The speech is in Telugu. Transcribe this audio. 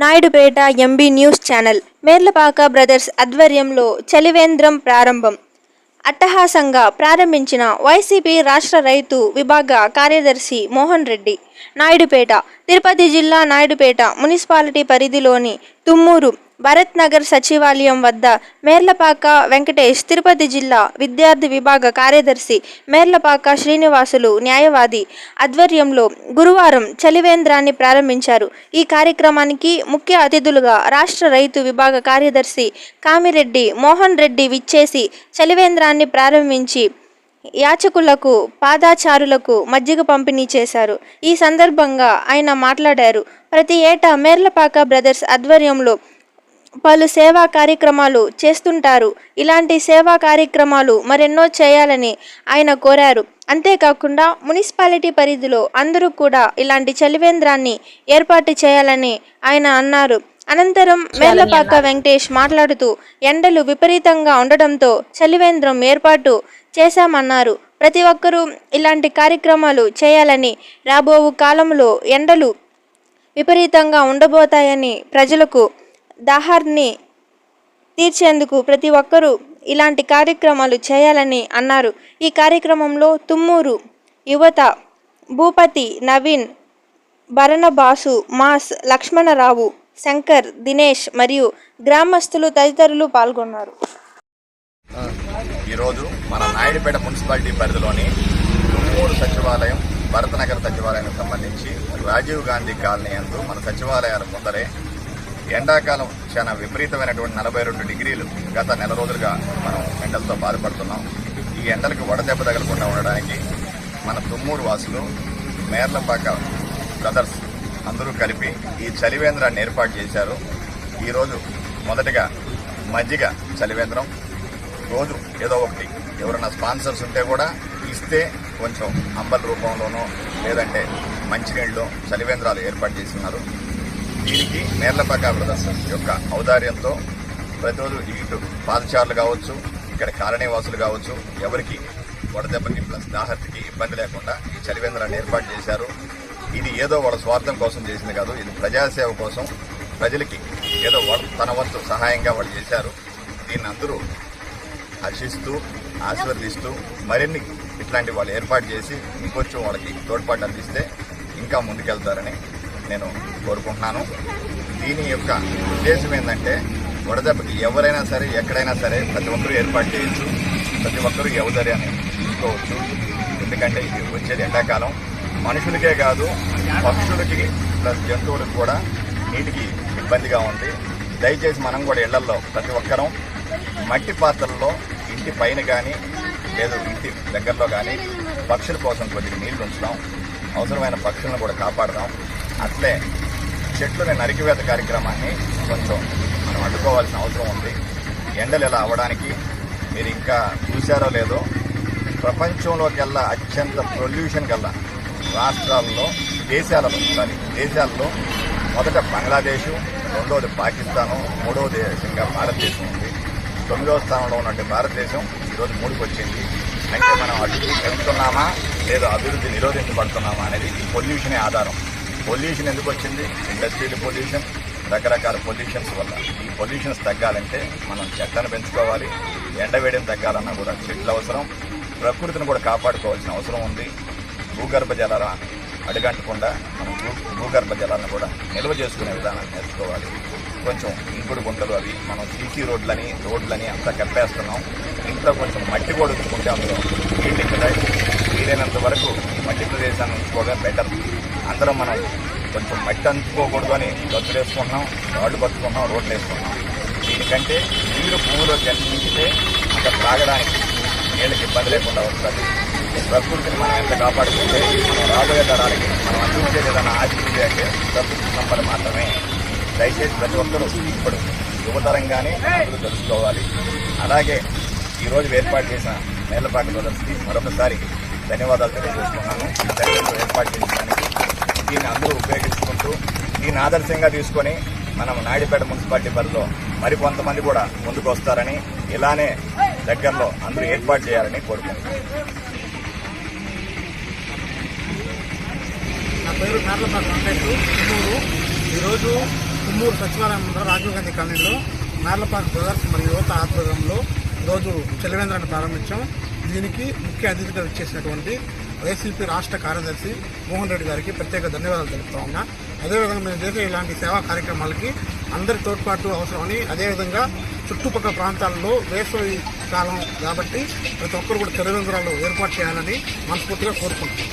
Naidupeta MB news channel. Merlapaka brothers ఆధ్వర్యంలో చలివేంద్రం ప్రారంభం. అట్టహాసంగా ప్రారంభించిన వైసీపీ రాష్ట్ర రైతు విభాగ కార్యదర్శి మోహన్ రెడ్డి. నాయుడుపేట తిరుపతి జిల్లా నాయుడుపేట మున్సిపాలిటీ పరిధిలోని తుమ్మూరు భరత్ నగర్ సచివాలయం వద్ద మేర్లపాక వెంకటేష్ తిరుపతి జిల్లా విద్యార్థి విభాగ కార్యదర్శి మేర్లపాక శ్రీనివాసులు న్యాయవాది ఆధ్వర్యంలో గురువారం చలివేంద్రాన్ని ప్రారంభించారు. ఈ కార్యక్రమానికి ముఖ్య అతిథులుగా రాష్ట్ర రైతు విభాగ కార్యదర్శి కామిరెడ్డి మోహన్ రెడ్డి విచ్చేసి చలివేంద్రాన్ని ప్రారంభించి యాచకులకు పాదాచారులకు మజ్జిగ పంపిణీ చేశారు. ఈ సందర్భంగా ఆయన మాట్లాడారు. ప్రతి ఏటా మేర్లపాక బ్రదర్స్ ఆధ్వర్యంలో పలు సేవా కార్యక్రమాలు చేస్తుంటారు. ఇలాంటి సేవా కార్యక్రమాలు మరెన్నో చేయాలని ఆయన కోరారు. అంతేకాకుండా మున్సిపాలిటీ పరిధిలో అందరూ కూడా ఇలాంటి చలివేంద్రాన్ని ఏర్పాటు చేయాలని ఆయన అన్నారు. అనంతరం మేర్లపాక వెంకటేష్ మాట్లాడుతూ ఎండలు విపరీతంగా ఉండడంతో చలివేంద్రం ఏర్పాటు చేశామన్నారు. ప్రతి ఒక్కరూ ఇలాంటి కార్యక్రమాలు చేయాలని రాబోవు కాలంలో ఎండలు విపరీతంగా ఉండబోతాయని ప్రజలకు దాహార్ని తీర్చేందుకు ప్రతి ఒక్కరూ ఇలాంటి కార్యక్రమాలు చేయాలని అన్నారు. ఈ కార్యక్రమంలో తుమ్మూరు యువత భూపతి నవీన్ భరణబాసు మాస్ లక్ష్మణరావు శంకర్ దినేష్ మరియు గ్రామస్తులు తదితరులు పాల్గొన్నారు. ఈరోజు మన నాయుడుపేట మున్సిపాలిటీ పరిధిలోని తుమ్మూరు సచివాలయం భరతనగర్ సచివాలయానికి సంబంధించి రాజీవ్ గాంధీ కాలనీ అందు మన సచివాలయాల ముందరే ఎండాకాలం చాలా విపరీతమైనటువంటి నలభై రెండు డిగ్రీలు గత నెల రోజులుగా మనం ఎండలతో బాధపడుతున్నాం. ఈ ఎండలకు వడదెబ్బ తగలకుండా ఉండడానికి మన తుమ్మూరు వాసులు మేర్లపాక బ్రదర్స్ అందరూ కలిపి ఈ చలివేంద్రాన్ని ఏర్పాటు చేశారు. ఈరోజు మొదటగా మజ్జిగ చలివేంద్రం. రోజు ఏదో ఒకటి. ఎవరైనా స్పాన్సర్స్ ఉంటే కూడా ఇస్తే కొంచెం అంబల్ రూపంలోనో లేదంటే మంచినీళ్ళు చలివేంద్రాలు ఏర్పాటు చేస్తున్నారు దీనికి నేర్లపాక బ్రదర్స్ యొక్క ఔదార్యంతో ప్రతిరోజు ఇటు పాదచారులు కావచ్చు ఇక్కడ కాలనీ వాసులు కావచ్చు ఎవరికి వడదెబ్బకి ప్లస్ దాహత్కి ఇబ్బంది లేకుండా ఈ చలివేంద్రాన్ని ఏర్పాటు చేశారు. ఇది ఏదో వాళ్ళ స్వార్థం కోసం చేసింది కాదు ఇది ప్రజాసేవ కోసం ప్రజలకి ఏదో వాళ్ళ- తన వంతు సహాయంగా వాళ్ళు చేశారు. దీన్ని అందరూ హర్షిస్తూ ఆశీర్వదిస్తూ మరిన్ని ఇట్లాంటి వాళ్ళు ఏర్పాటు చేసి ఇంకొంచెం వాళ్ళకి తోడ్పాటు అందిస్తే ఇంకా ముందుకెళ్తారని నేను కోరుకుంటున్నాను. దీని యొక్క ఉద్దేశం ఏంటంటే వడదెబ్బకి ఎవరైనా సరే ఎక్కడైనా సరే ప్రతి ఒక్కరూ ఏర్పాటు చేయొచ్చు. ప్రతి ఒక్కరూ ఈ అని తీసుకోవచ్చు ఎందుకంటే ఇది వచ్చేది ఎండాకాలం. మనుషులకే కాదు పక్షులకి ప్లస్ జంతువులకు కూడా నీటికి ఇబ్బందిగా ఉంది. దయచేసి మనం కూడా ఇళ్ళలో ప్రతి ఒక్కరం మట్టి పాత్రల్లో ఇంటి పైన కానీ లేదు ఇంటి దగ్గరలో కానీ పక్షుల కోసం కొద్దిగా నీళ్ళు ఉంచుతాం అవసరమైన పక్షులను కూడా కాపాడదాం. అట్లే చెట్లని నరికివేత కార్యక్రమాన్ని కొంచెం మనం అడ్డుకోవాల్సిన అవసరం ఉంది. ఎండలు ఇలా అవ్వడానికి మీరు ఇంకా చూశారో లేదో ప్రపంచంలోకెల్లా అత్యంత పొల్యూషన్ కల్లా రాష్ట్రాల్లో దేశాలలో సారీ దేశాల్లో మొదట బంగ్లాదేశ్ రెండవది పాకిస్తాను మూడవ దేశంగా భారతదేశం ఉంది. తొమ్మిదవ స్థానంలో ఉన్నట్టు భారతదేశం ఈరోజు మూడుకు వచ్చింది అంటే మనం అభివృద్ధి పెంచుతున్నామా లేదా అభివృద్ధి నిరోధించబడుతున్నామా అనేది ఈ పొల్యూషనే ఆధారం. పొల్యూషన్ ఎందుకు వచ్చింది? ఇండస్ట్రియల్ పొల్యూషన్ రకరకాల పొల్యూషన్స్ వల్ల. ఈ పొల్యూషన్స్ తగ్గాలంటే మనం చెట్లను పెంచుకోవాలి ఎండవేడిని తగ్గాలన్నా కూడా చెట్లు అవసరం. ప్రకృతిని కూడా కాపాడుకోవాల్సిన అవసరం ఉంది. భూగర్భ జలాల అడుగంటకుండా మనం భూ భూగర్భ జలాలను కూడా నిల్వ చేసుకునే విధానాన్ని నేర్చుకోవాలి. కొంచెం ఇంకుడు గుంటలు అవి మనం సీసీ రోడ్లని రోడ్లని అంతా కప్పేస్తున్నాం. ఇంట్లో కొంచెం మట్టి కూడా ఉంచుకుంటే అందులో నీళ్ళు ఎక్కుతాయి. వీలైనంత వరకు మట్టి ప్రదేశాన్ని ఉంచుకోవడం బెటర్ అందరం మనం కొంచెం మట్టి అంచుకోకూడదు అని గచ్చులు వేసుకుంటున్నాం రాడ్లు పట్టుకుంటున్నాం రోడ్లు వేసుకుంటున్నాం. దీనికంటే నీరు భూమిలో జన్మించితే అక్కడ త్రాగడానికి నీళ్ళకి ఇబ్బంది లేకుండా వస్తుంది. ప్రకృతిని మనం ఎంత కాపాడుకుంటే మనం రాబోయే తరాలకి మనం అందించేది ఏదైనా ఆశించి అంటే ప్రకృతి సంపద మాత్రమే. దయచేసి ప్రతి ఒక్కరూ ఇప్పుడు యువతరంగానే అందరూ తెలుసుకోవాలి. అలాగే ఈరోజు ఏర్పాటు చేసిన నేలపాటి బ్రదర్స్కి మరొకసారి ధన్యవాదాలు తెలియజేస్తున్నాను. ఈ చర్యలు ఏర్పాటు చేసడానికి దీన్ని అందరూ ఉపయోగించుకుంటూ దీన్ని ఆదర్శంగా తీసుకొని మనం నాయుడుపేట మున్సిపాలిటీ పరిధిలో మరి కొంతమంది కూడా ముందుకు వస్తారని ఇలానే దగ్గరలో అందరూ ఏర్పాటు చేయాలని కోరుకుంటున్నాను. నా పేరు మేర్లపాక వెంకటేశ్వరు తుమ్మూరు ఈరోజు కుమ్మూరు సచివాలయం రాజీవ్ గాంధీ కాలనీలో నార్లపాక్ బ్రదర్స్ మరియు యువత ఆధ్వర్యంలో ఈరోజు చలివేంద్రాన్ని ప్రారంభించాం. దీనికి ముఖ్య అతిథిగా ఇచ్చేసినటువంటి వైసీపీ రాష్ట్ర కార్యదర్శి మోహన్ రెడ్డి గారికి ప్రత్యేక ధన్యవాదాలు తెలుపుతా ఉన్నా. అదేవిధంగా మేము చేసే ఇలాంటి సేవా కార్యక్రమాలకి అందరి తోడ్పాటు అవసరమని అదేవిధంగా చుట్టుపక్కల ప్రాంతాల్లో వేసవి కాలం కాబట్టి ప్రతి ఒక్కరు కూడా చలివేంద్రాలు ఏర్పాటు చేయాలని మనస్ఫూర్తిగా కోరుకుంటున్నాం.